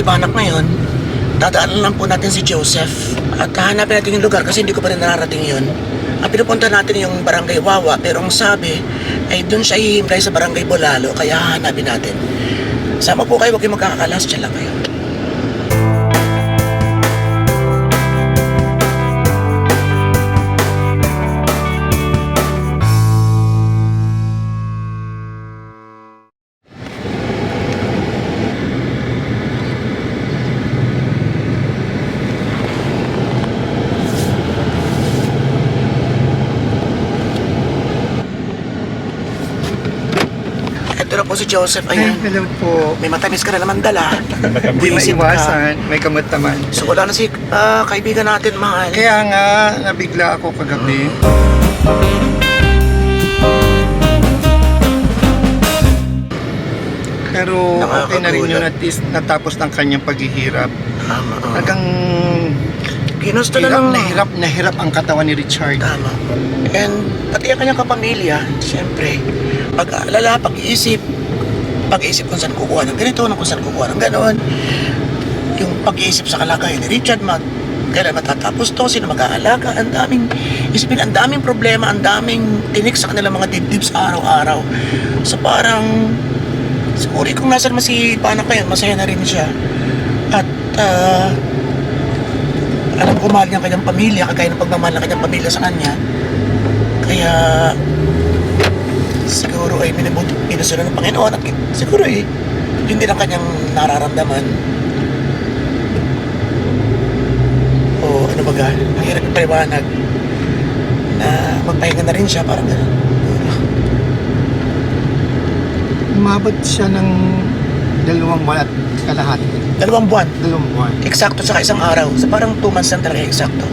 si Banak ngayon, dadaanan lang po natin si Joseph. At hahanapin natin yung lugar kasi hindi ko pa rin nararating yun. Ang pinupunta natin yung barangay Wawa, pero ang sabi ay doon siya hihimlay sa barangay Bolalo, kaya hahanapin natin. Sama po kayo, huwag kayong magkakakalas, dyan lang kayo. Si Joseph, Ay, ayun. hello po. May matamis ka na naman dala. Hindi Buisit ka. maiwasan, may kamot naman. So wala na si ah, kaibigan natin, mahal. Kaya nga, nabigla ako kagabi. Pero okay na rin yun at least natapos ng kanyang paghihirap. Tama. oo. Talagang Ginusto na hirap lang. na hirap na hirap ang katawan ni Richard. Tama. And pati ang kanyang kapamilya, siyempre, pag-aalala, pag-iisip, pag-iisip kung saan kukuha ng ganito, kung saan kukuha ng gano'n. Yung pag-iisip sa kalagayan ni Richard, mag, kailan matatapos to, sino mag-aalaga, ang daming, isipin, ang daming problema, ang daming tinik sa kanilang mga dibdib sa araw-araw. So parang, siguro kung nasan man si Panak ngayon, masaya na rin siya. At, ah, alam ko mahal niya ang kanyang pamilya, kagaya ng pagmamahal ng kanyang pamilya sa kanya. Kaya, siguro ay minabuti, pinusunod ng Panginoon at siguro eh, yun din ang kanyang nararamdaman. O ano baga, ang hirap ipaliwanag na magpahinga na rin siya, parang gano'n. Umabot siya ng dalawang buwan at kalahati. Dalawang buwan, Dalawang buwan. eksakto sa isang araw. So parang two months lang talaga eksakto.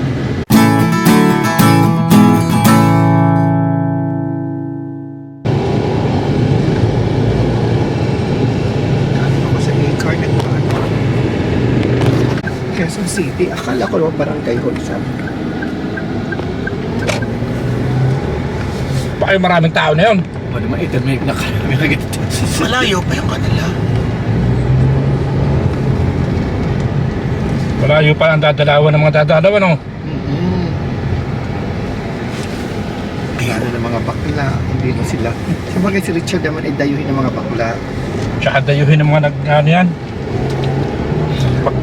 Quezon City, akala ko naman barangay ko. Baka yung maraming tao na yun. Ano naman, ito may nakarami na ganito. Malayo pa yung kanila. Malayo pa ang dadalawan ng mga dadalawan, no? Mm-hmm. Lalo ng mga bakla, hindi na sila. Sabagay si Richard naman ay dayuhin ng mga bakla. Tsaka dayuhin ng mga nag, ano yan?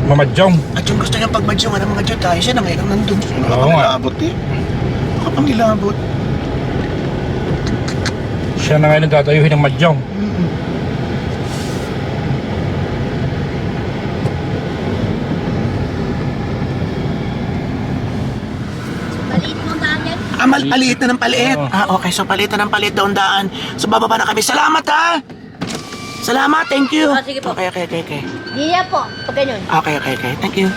Mamadyong. At yung gusto niyang pagmadyungan ng mga Juday, siya na ngayon ang nandun. Oo nga. Nakapangilabot eh. Nakapangilabot. Siya na ngayon ang dadayuhin ng madyong. Maliit mo gamit. Ah, mal- paliit na ng paliit. Oo. Ah, okay. So, paliit na ng paliit daw ang daan. So, bababa na kami. Salamat, ha! Salamat, thank you. Ah, sige po. Okay, okay, okay, okay. Hindi po. Pag ganyan. Okay, okay, okay. Thank you.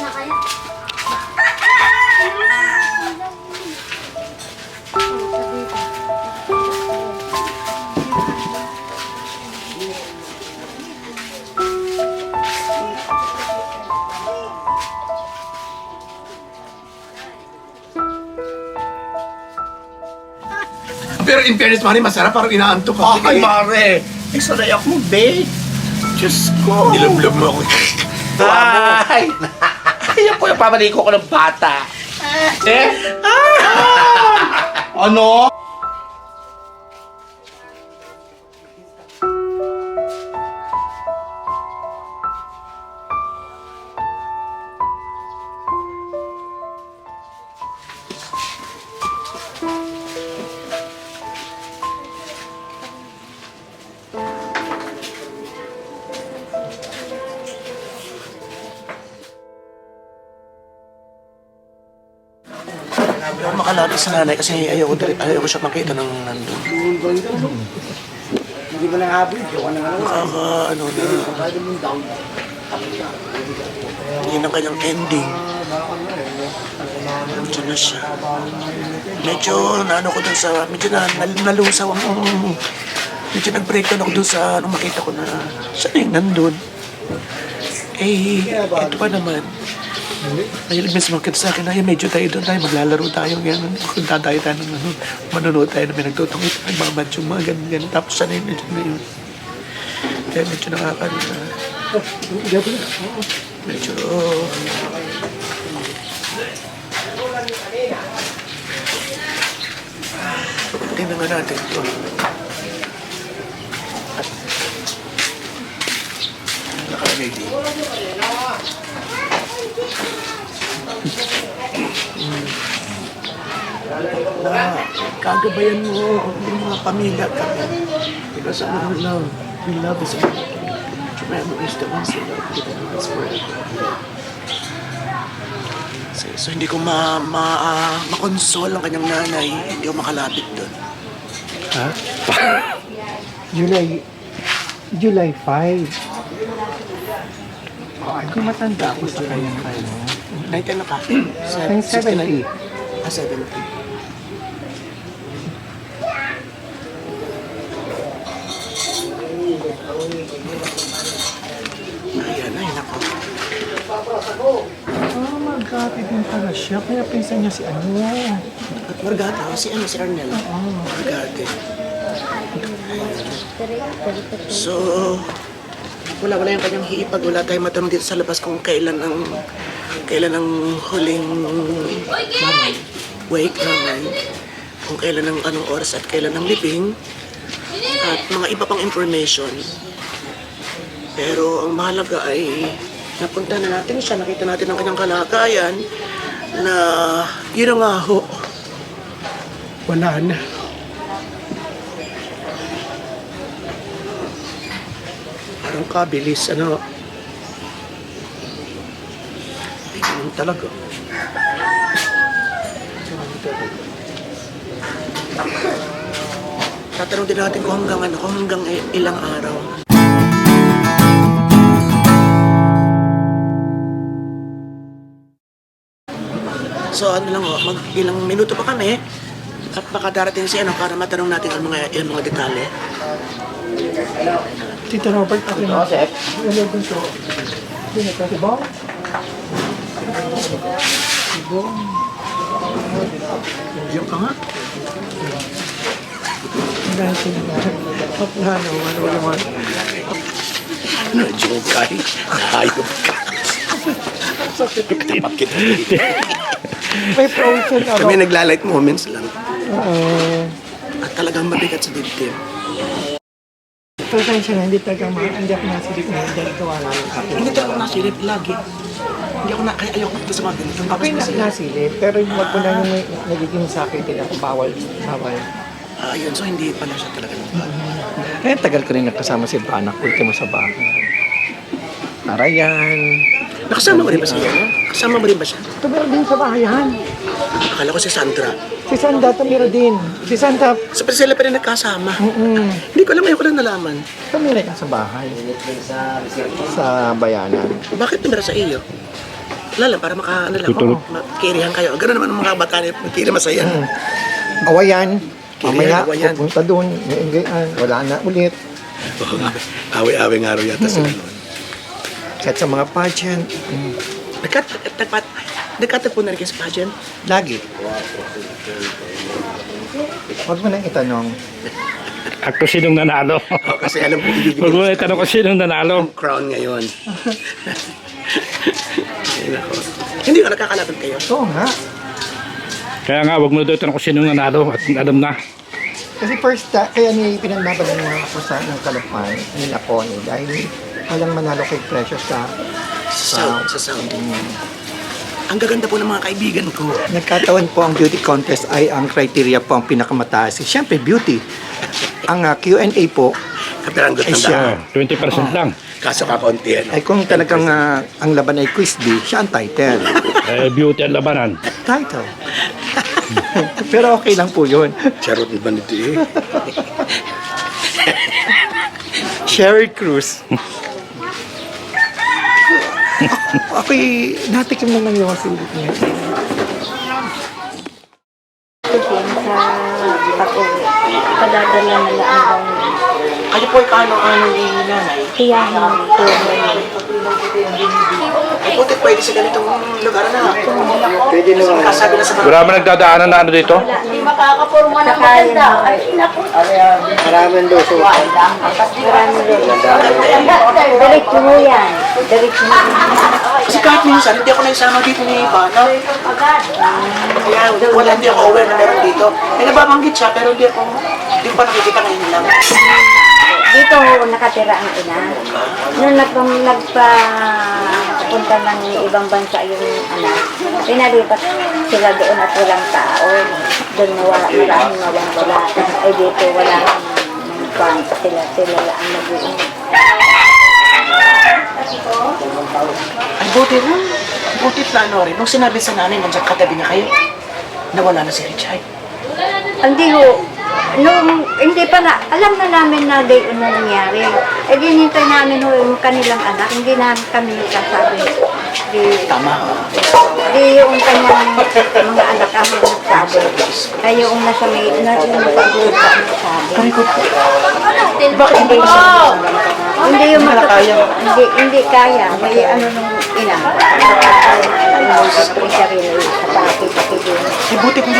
Na kaya. Pero in fairness, Mari, masarap. Parang inaantok ako. Ay, mare! Ay, sanay ako, be! Diyos ko! Nilumlum mo ako. Ay! Ayan po yung pamaliko ko ng bata. Eh? Ano? Makalapit sa nanay kasi ayaw ko, dali- ayaw ko siya makita ng nandun. Hindi mo lang habol. Gawa na nga. Nakaka, ano na. Yun ang kanyang ending. Nandiyan na siya. Medyo, naano ko dun sa, medyo na, nal- nalusaw ang, medyo nag-breakdown ako dun sa, nung makita ko na, siya na yung nandun. Eh, ito pa naman. Mahilig mas makita sa akin, ay medyo tayo doon tayo, maglalaro tayo, gano'n. Tatayo tayo ng ano, manonood tayo na may nagtutungit, ay mga madyong mga ganun, ganun. Tapos siya na yun, na yun. Kaya medyo nakakalita. Medyo... Tingnan nga natin ito. Nakalagay dito. Na kagabayan mo yung mga pamilya kami. Because ano, love, we love is to memories the ones that love given us forever. So, so hindi ko ma, ma, ah, makonsol ang kanyang nanay, hindi ko makalapit doon. July, July 5. Oh, hindi matanda ako sa kanyang ano. 19 na ka? Ang 70. Ah, 70. Ayan, ay nako. Oh, magkati din pala siya. Kaya pinsan niya si ano. At Margate, oh, si ano, si Arnel. Margate. So, wala wala yung kanyang hiipag. Wala tayong matanong dito sa labas kung kailan ang kailan ang huling wake naman. Kung kailan ang anong oras at kailan ang libing. At mga iba pang information. Pero ang mahalaga ay napunta na natin siya, nakita natin ang kanyang kalagayan na yun na nga ho, wala na. Parang kabilis, ano. Ganun talaga. Ganun talaga. Tatanong din natin kung hanggang ano, kung hanggang ilang araw. So ano lang ho, mag ilang minuto pa kami at baka darating si ano para matanong natin ang mga yung mga detalye. Tito Robert, ako na. Joseph. Hello, bunso. Hindi na kasi ba? Diyan ka nga. Sila na. Paplano, ano naman. Joke ay. Hayop ka. Bakit? May frozen ano. Kami naglalight moments lang. Uh, At talagang mabigat sa dibdib. Pasensya na, hindi talaga ma, hindi ako nasilip na dahil gawa namin ako. Hindi talaga nasilip lagi. Hindi ako na, kaya ayoko dito sa mga ganito. Ako yung nasilip, pero yung wag mo na yung nagiging sakit din ako, bawal, bawal. Ah, yun, so hindi pala siya talaga nagbago. Eh, tagal ko rin nakasama si Banak, ultimo sa bahay. Narayan. Nakasama mo rin ba siya? no? Kasama mo rin ba siya? Tumira din sa bahayan. Akala ko si Sandra. Si Sanda tumira din. Si Sanda, Sa so, sila pa rin nagkasama. mm Hindi ko alam, ayoko lang nalaman. tumira ka sa bahay. Sa bayanan. Bakit tumira sa iyo? Wala lang, para maka, ano lang, Tutulog. makirihan kayo. Ganun naman ang mga bata niya, magkiri masaya. Awayan. Mamaya, pupunta doon. Naingayan. Wala na ulit. Oo nga, awi-awi nga raw yata sila noon. Kahit sa mga pageant. Mm. Nagkat, nagpat, nagkatagpo na rin kayo sa pageant. Lagi. Huwag mo nang itanong. At kung sinong nanalo. Oo, kasi alam ko Huwag ibibigay mo na itanong kung sinong nanalo. ang crown ngayon. Ay, nako. Hindi ka nakakalaban kayo. Oo nga. Kaya nga, huwag mo na daw itanong kung sinong nanalo at alam na. Kasi first, ta- kaya ni pinagbabalan nga ako sa ng kalapay, ni dahil walang manalo kay Precious sa Sa sound, sa sound. Ang gaganda po ng mga kaibigan ko. Nagkataon po ang beauty contest ay ang criteria po ang pinakamataas. Siyempre, beauty. Ang ah, Q&A po Kapiranggot Ay, ng siya. daan. 20% lang. Kaso kakaunti ano. ay kung talagang ah, ang laban ay quiz bee, siya ang title. Eh, beauty ang labanan. Title. Pero okay lang po yun. Charot ba nito eh? Sherry Cruz. ako, ako'y natikim na ng yung silit niya. sa pag-uwi. Padadala na lang ang Kayo po kano-ano ni nanay? tiyahin ko ngayon. Eh, buti pwede sa ganitong lugar na. Pwede naman. Kasabi na sa mga... Wala mo nagdadaanan na ano dito? Hindi makakapurma ng Saka yun, maganda. Ay, naku. Maraming doso. Marami rin. Diretso mo yan. Diretso mo. Kasi kahit minsan, hindi ako nagsama dito ni Ivana. Kaya wala, hindi ako aware na meron dito. Eh, nababanggit siya, pero hindi ako, hindi ko pa nakikita ngayon lang. Dito nakatira ang ina. Nung nagpa, nagpa punta ng ibang bansa yung anak, pinalipat sila doon at walang tao. Doon nawala, maraming nawang wala. Ay dito wala nang kwan. Sila, sila ang nag-iingat. Ay, buti na. Buti na ano rin. Nung sinabi sa nanay, nandiyan katabi niya kayo, nawala na si Richard. Hindi ho. Nung, hindi pa na, alam na namin na day na nangyari. Eh, dinintay namin ho yung kanilang anak. Hindi namin kami kasabi. Di, Tama. di yung kanyang mga anak ang nagsabi. Ay yung nasa may, na, yung nagsabi ang nagsabi. Bakit hindi mo Hindi yung Hindi na kaya. Hindi, hindi kaya. May ano nung ina. Ano, sa sarili sa pati pati din. Eh, buti kung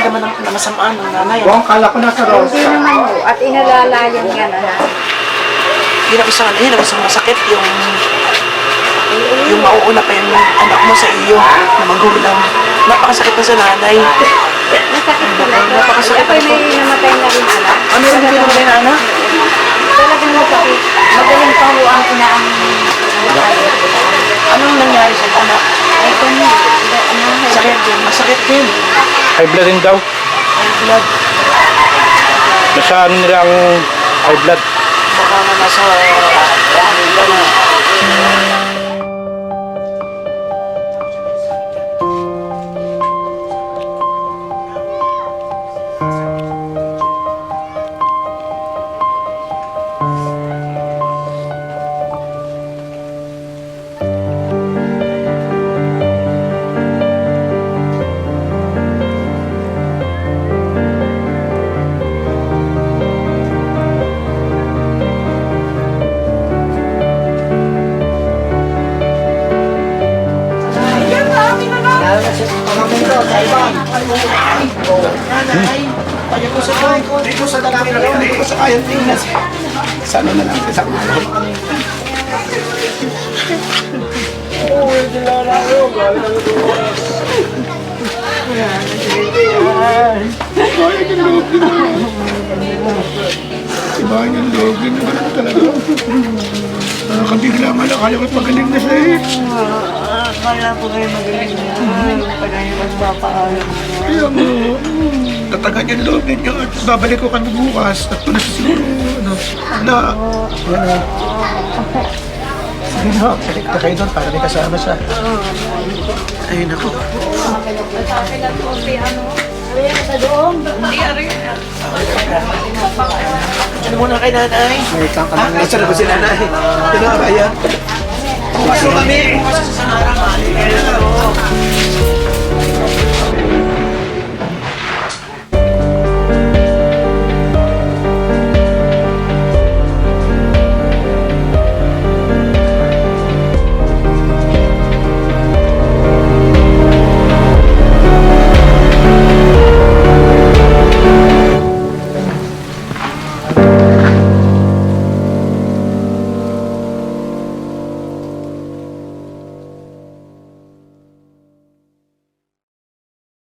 hindi ang namasamaan ng nanay. Buong kala ko nasa Hindi Rosa. naman ho. At inalalayan nga na na. Hindi na yun, ang isang masakit yung yung mauuna pa yung anak mo sa iyo na magulang. Napakasakit na sa nanay. Masakit talaga. Napakasakit Ako may namatay na rin anak. Ano rin yung pinamay na anak? Talagang masakit. Magaling pa ho ang ina ang Anong nangyari sa anak? Ay, kung ano, Sakit din. Masakit din. High blood din daw. Blood. Nasa ano nila ang high blood. Baka nga nasa... Ano, Nanay, ano na lang, sa ulo. Iba yung loob yun naman talaga. Nakakabigla man akala ko magaling na siya eh. Kaya po kayo magaling na. Pagkain mas mapaalam. Kaya mo, tatagan yung loob ninyo at babalik ko kami bukas at tuloy siguro, ano, na, Sige na, balik na kayo doon para may kasama siya. Ay, naku. Ano muna kay nanay? Nasaan na ba si nanay? Pinakaya. Pumasok kami. Pumasok sa Sanara.